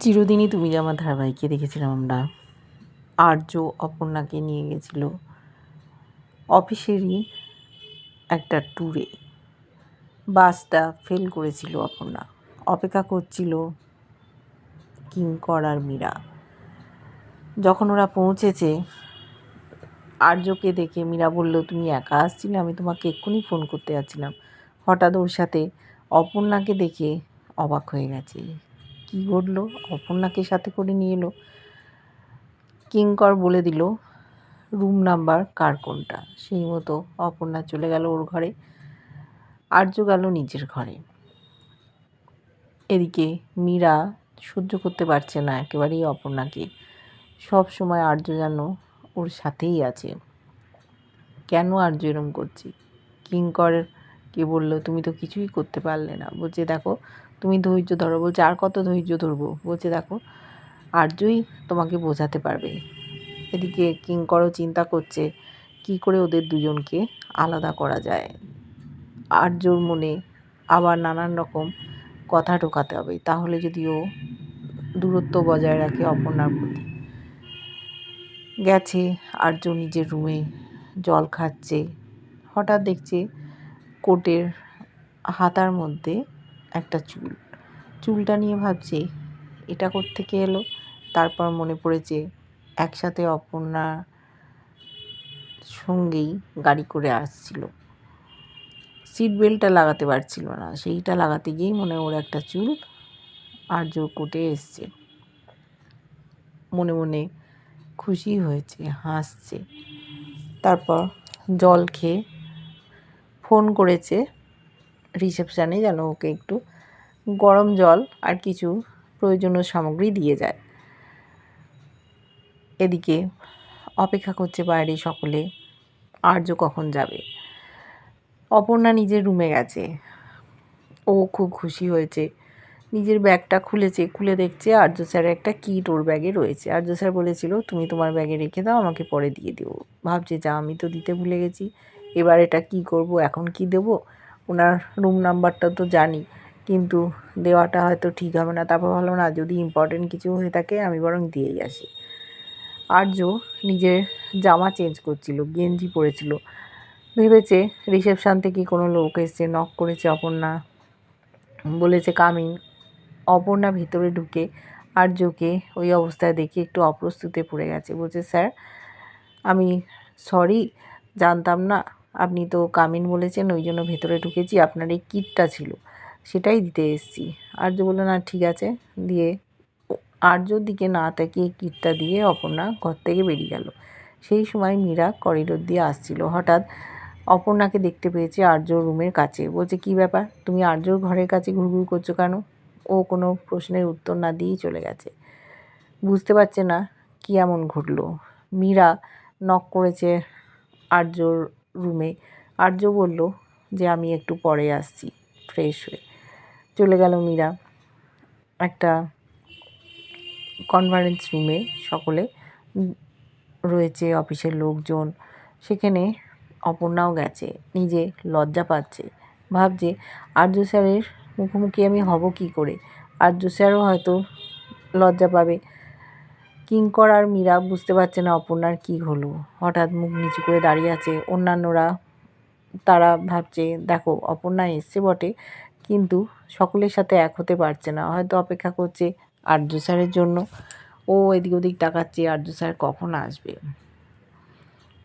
চিরদিনই তুমি যে আমার ধারাবাহিকে দেখেছিলাম আমরা, আর্য অপর্ণাকে নিয়ে গেছিল অফিসেরই একটা ট্যুরে বাসটা ফেল করেছিল অপর্ণা। অপেক্ষা করছিল কিঙ্কর আর মীরা। যখন ওরা পৌঁছেছে, আর্যকে দেখে মীরা বলল, তুমি একা আসছিলে? আমি তোমাকে এক্ষুনি ফোন করতে যাচ্ছিলাম। হঠাৎ ওর সাথে অপর্ণাকে দেখে অবাক হয়ে গেছে। কী ঘটলো অপর্ণাকে সাথে করে নিয়ে এলো। কিঙ্কর বলে দিল, রুম নাম্বার কার কোনটা? সেই মতো অপর্ণা চলে গেল ওর ঘরে। আর্য গেল নিজের ঘরে। এদিকে মীরা সহ্য করতে পারছে না একেবারেই অপর্ণাকে। সব সময় আর্য যেন ওর সাথেই আছে। কেন আর্য এরম করছি? কিঙ্করকে বলল, তুমি তো কিছুই করতে পারলে না। বলছে, দেখো তুমি ধৈর্য ধরো, বলছে, আর কত ধৈর্য ধরবো? বলছে, দেখো, আর্যই তোমাকে বোঝাতে পারবে। এদিকে কিঙ্করও চিন্তা করছে, কি করে ওদের দুজনকে আলাদা করা যায়? আর্যর মনে আবার নানান রকম কথা ঢোকাতে হবে, তাহলে যদি ও দূরত্ব বজায় রাখে অপর্ণার প্রতি। গেছে আর্য নিজের রুমে, জল খাচ্ছে, হঠাৎ দেখছে কোটের হাতার মধ্যে একটা চুল। চুলটা নিয়ে ভাবছে, এটা থেকে এলো? তারপর মনে পড়েছে, একসাথে অপর্ণা সঙ্গেই গাড়ি করে আসছিল। সিট বেল্টটা লাগাতে পারছিল না, সেইটা লাগাতে গিয়েই মনে ওর একটা চুল আর জোর কোটে এসছে। মনে মনে খুশি হয়েছে, হাসছে। তারপর জল খেয়ে ফোন করেছে রিসেপশানে যেন ওকে একটু গরম জল আর কিছু প্রয়োজনীয় সামগ্রী দিয়ে যায়। এদিকে অপেক্ষা করছে বাইরে সকলে, আর্য কখন যাবে? অপর্ণা নিজের রুমে গেছে। ও খুব খুশি হয়েছে। নিজের ব্যাগটা খুলেছে, খুলে দেখছে আর্য স্যারের একটা কিট ওর ব্যাগে রয়েছে। আর্য স্যার বলেছিল, তুমি তোমার ব্যাগে রেখে দাও, আমাকে পরে দিয়ে দিও। ভাবছে, যা, আমি তো দিতে ভুলে গেছি। এবার এটা কি করব? এখন কি দেব? ওনার রুম নাম্বারটা তো জানি, কিন্তু দেওয়াটা হয়তো ঠিক হবে না। তারপর ভালো না, যদি ইম্পর্টেন্ট কিছু হয়ে থাকে, আমি বরং দিয়েই আসি। আর্য নিজের জামা চেঞ্জ করছিল, গেঞ্জি পরেছিল। ভেবেছে রিসেপশান থেকে কোনো লোক এসছে নক করেছে অপর্ণা। বলেছে, কামিন। অপর্ণা ভিতরে ঢুকে আর্যকে ওই অবস্থায় দেখে একটু অপ্রস্তুতে পড়ে গেছে। বলছে, স্যার, আমি সরি জানতাম না। আপনি তো কামিন বলেছেন, ওই জন্য ভেতরে ঢুকেছি, আপনার এই কিটটা ছিল, সেটাই দিতে এসেছি। আর্য বলল, না, ঠিক আছে। দিয়ে আর্যর দিকে না তাকিয়ে কিটটা দিয়ে অপর্ণা ঘর থেকে বেরিয়ে গেল। সেই সময় মীরা করিডোর দিয়ে আসছিল। হঠাৎ অপর্ণাকে দেখতে পেয়েছে আর্য রুমের কাছে। বলছে, কি ব্যাপার? তুমি আর্যর ঘরের কাছে ঘুরঘুর করছ কেন? ও কোনো প্রশ্নের উত্তর না দিয়েই চলে গেছে। বুঝতে পারছে না কী এমন ঘটলো। মীরা নক করেছে আর্যর রুমে। আর্য বলল যে, আমি একটু পরে আসছি, ফ্রেশ হয়ে। চলে গেল মীরা একটা কনফারেন্স রুমে সকলে রয়েছে, অফিসের লোকজন। সেখানে অপর্ণাও গেছে, নিজে লজ্জা পাচ্ছে। ভাবছে আর্য স্যারের মুখোমুখি আমি হব কি করে? আর্য স্যারও হয়তো লজ্জা পাবে। কিঙ্কর আর মীরা বুঝতে পারছে না অপর্ণার কী হলো। হঠাৎ মুখ নিচু করে দাঁড়িয়ে আছে অন্যান্যরা। তারা ভাবছে, দেখো, অপর্ণা এসছে বটে, কিন্তু সকলের সাথে এক হতে পারছে না। হয়তো অপেক্ষা করছে আর্য স্যারের জন্য। ও এদিক ওদিক তাকাচ্ছে, আর্য স্যার কখন আসবে?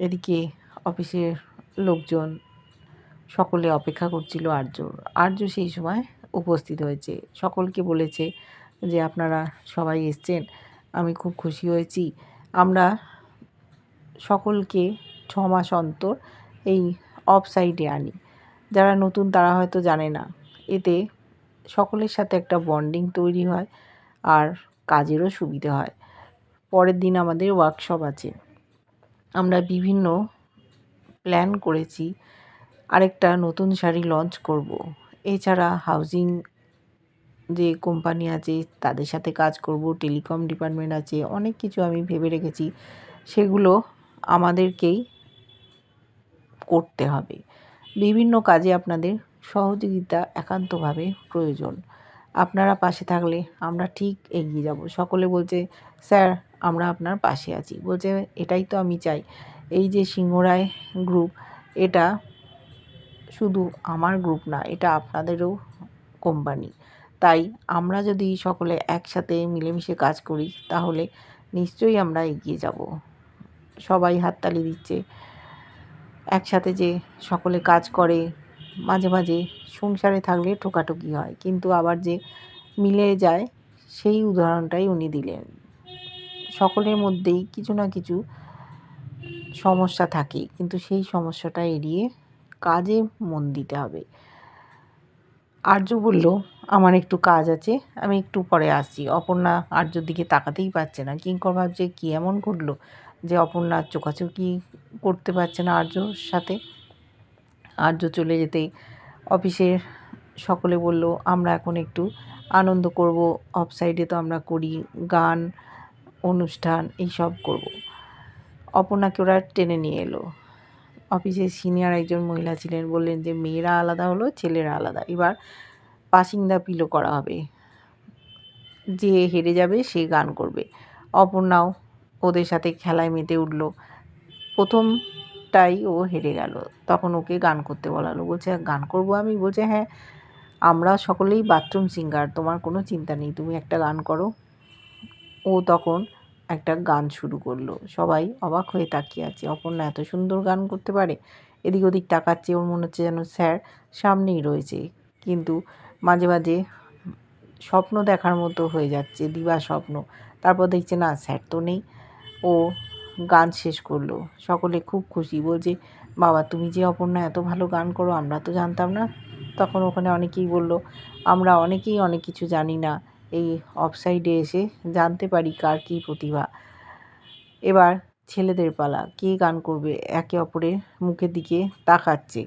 এদিকে অফিসের লোকজন সকলে অপেক্ষা করছিল আর্য। আর্য সেই সময় উপস্থিত হয়েছে। সকলকে বলেছে যে, আপনারা সবাই এসছেন? আমি খুব খুশি হয়েছি। আমরা সকলকে ছ মাস অন্তর এই অফ সাইডে আনি। যারা নতুন তারা হয়তো জানে না। এতে সকলের সাথে একটা বন্ডিং তৈরি হয় আর কাজেরও সুবিধে হয়। পরের দিন আমাদের ওয়ার্কশপ আছে। আমরা বিভিন্ন প্ল্যান করেছি। আরেকটা নতুন শাড়ি লঞ্চ করব। এছাড়া হাউজিং যে কোম্পানি আছে, তাদের সাথে কাজ করব, টেলিকম ডিপার্টমেন্ট আছে, অনেক কিছু আমি ভেবে রেখেছি। সেগুলো আমাদেরকেই করতে হবে। বিভিন্ন কাজে আপনাদের সহযোগিতা একান্তভাবে প্রয়োজন। আপনারা পাশে থাকলে আমরা ঠিক এগিয়ে যাব। সকলে বলছে, স্যার, আমরা আপনার পাশে আছি। বলছে, এটাই তো আমি চাই। এই যে সিংহরায় গ্রুপ এটা শুধু আমার গ্রুপ না, এটা আপনাদেরও কোম্পানি। তাই আমরা যদি সকলে একসাথে মিলেমিশে কাজ করি, তাহলে নিশ্চয়ই আমরা এগিয়ে যাব। সবাই হাততালি দিচ্ছে। একসাথে যে সকলে কাজ করে, মাঝে মাঝে সংসারে থাকলে ঠোকাঠুকি হয়। কিন্তু আবার যে মিলে যায়, সেই উদাহরণটাই উনি দিলেন। সকলের মধ্যেই কিছু না কিছু সমস্যা থাকে, কিন্তু সেই সমস্যাটা এড়িয়ে কাজে মন দিতে হবে। আর্য বলল, আমার একটু কাজ আছে, আমি একটু পরে আসছি। অপর্ণা আর্যর দিকে তাকাতেই পারছে না। কিঙ্কর ভাবছে, কী এমন ঘটলো যে অপর্ণা চোখাচোখি করতে পারছে না আর্যর সাথে? আর্য চলে যেতে অফিসের সকলে বলল, আমরা এখন একটু আনন্দ করব অফ সাইডে তো আমরা করি, গান, অনুষ্ঠান, এইসব করব। অপর্ণাকে ওরা টেনে নিয়ে এলো। অফিসের সিনিয়র একজন মহিলা ছিলেন, বললেন যে, মেয়েরা আলাদা হলো, ছেলেরা আলাদা। এবার পাসিং দ্য পিলো করা হবে। যে হেরে যাবে, সে গান করবে। অপর্ণাও ওদের সাথে খেলায় মেতে উঠল। প্রথমটাই ও হেরে গেল। তখন ওকে গান করতে বলা হলো বলছে, গান করব আমি? বলছে হ্যাঁ আমরা সকলেই বাথরুম সিঙ্গার, তোমার কোনো চিন্তা নেই, তুমি একটা গান করো। ও তখন একটা গান শুরু করল। সবাই অবাক হয়ে তাকিয়ে আছে। অপর্ণা এত সুন্দর গান করতে পারে? এদিক ওদিক তাকাচ্ছে, ওর মনে হচ্ছে যেন স্যার সামনেই রয়েছে। কিন্তু মাঝে মাঝে স্বপ্ন দেখার মতো হয়ে যাচ্ছে, দিবা স্বপ্ন। তারপর দেখছে, না, স্যার তো নেই। ও গান শেষ করল। সকলে খুব খুশি। বলছে, বাবা, তুমি যে অপর্ণা এত ভালো গান করো, আমরা তো জানতাম না। তখন ওখানে অনেকেই বলল, আমরা অনেকেই অনেক কিছু জানি না। এই অফসাইডে এসে জানতে পারি কার কী প্রতিভা। এবার ছেলেদের পালা, কে গান করবে, একে অপরের মুখের দিকে তাকাচ্ছে।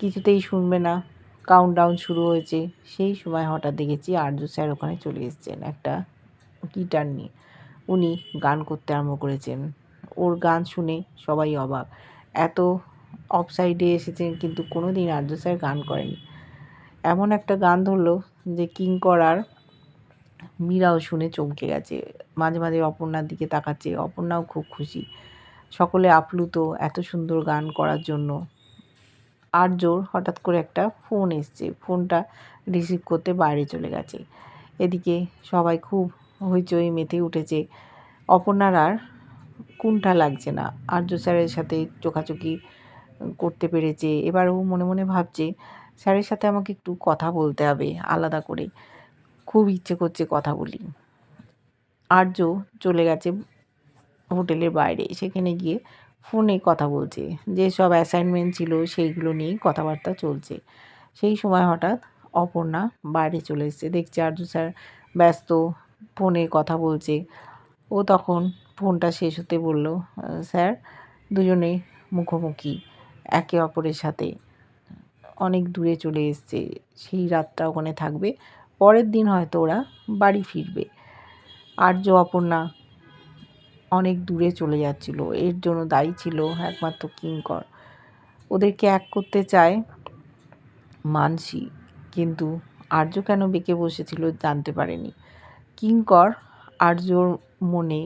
কিছুতেই শুনবে না। কাউন্টডাউন শুরু হয়েছে। সেই সময় হঠাৎ দেখেছি আর্য স্যার ওখানে চলে এসেছেন একটা গিটার নিয়ে। উনি গান করতে আরম্ভ করেছেন। ওর গান শুনে সবাই অবাক। এত অফ সাইডে এসেছেন কিন্তু কোনো দিন আর্য স্যার গান করেনি। এমন একটা গান ধরলো যে কিং করার মীরাও শুনে চমকে গেছে। মাঝে মাঝে অপর্ণার দিকে তাকাচ্ছে। অপর্ণাও খুব খুশি। সকলে আপ্লুত এত সুন্দর গান করার জন্য। আর্যর হঠাৎ করে একটা ফোন এসছে। ফোনটা রিসিভ করতে বাইরে চলে গেছে। এদিকে সবাই খুব হইচই মেতে উঠেছে। অপর্ণার আর কোনটা লাগছে না। আর্য স্যারের সাথে চোখাচোখি করতে পেরেছে। এবার ও মনে মনে ভাবছে, স্যারের সাথে আমাকে একটু কথা বলতে হবে, আলাদা করে। খুব ইচ্ছে করছে কথা বলি। আর্য চলে গেছে হোটেলের বাইরে, সেখানে গিয়ে ফোনে কথা বলছে। যেসব অ্যাসাইনমেন্ট ছিল সেইগুলো নিয়েই কথাবার্তা চলছে। সেই সময় হঠাৎ অপর্ণা বাইরে চলে এসছে। দেখছে আর্য স্যার ব্যস্ত, ফোনে কথা বলছে। ও তখন ফোনটা শেষ হতে বলল, স্যার দুজনে মুখোমুখি, একে অপরের সাথে। অনেক দূরে চলে এসছে, সেই রাতটা ওখানে থাকবে। পরের দিন হয়তো ওরা বাড়ি ফিরবে। আর্য অপর্ণা অনেক দূরে চলে যাচ্ছিল। এর জন্য দায়ী ছিল একমাত্র কিঙ্কর ওদেরকে এক করতে চায় মানসি, কিন্তু আর্য কেন বেঁকে বসেছিল জানতে পারেনি। কিঙ্কর আর্যর মনে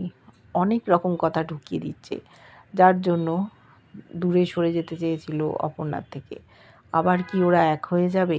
অনেক রকম কথা ঢুকিয়ে দিচ্ছে, যার জন্য দূরে সরে যেতে চেয়েছিল অপর্ণার থেকে। আবার কি ওরা এক হয়ে যাবে?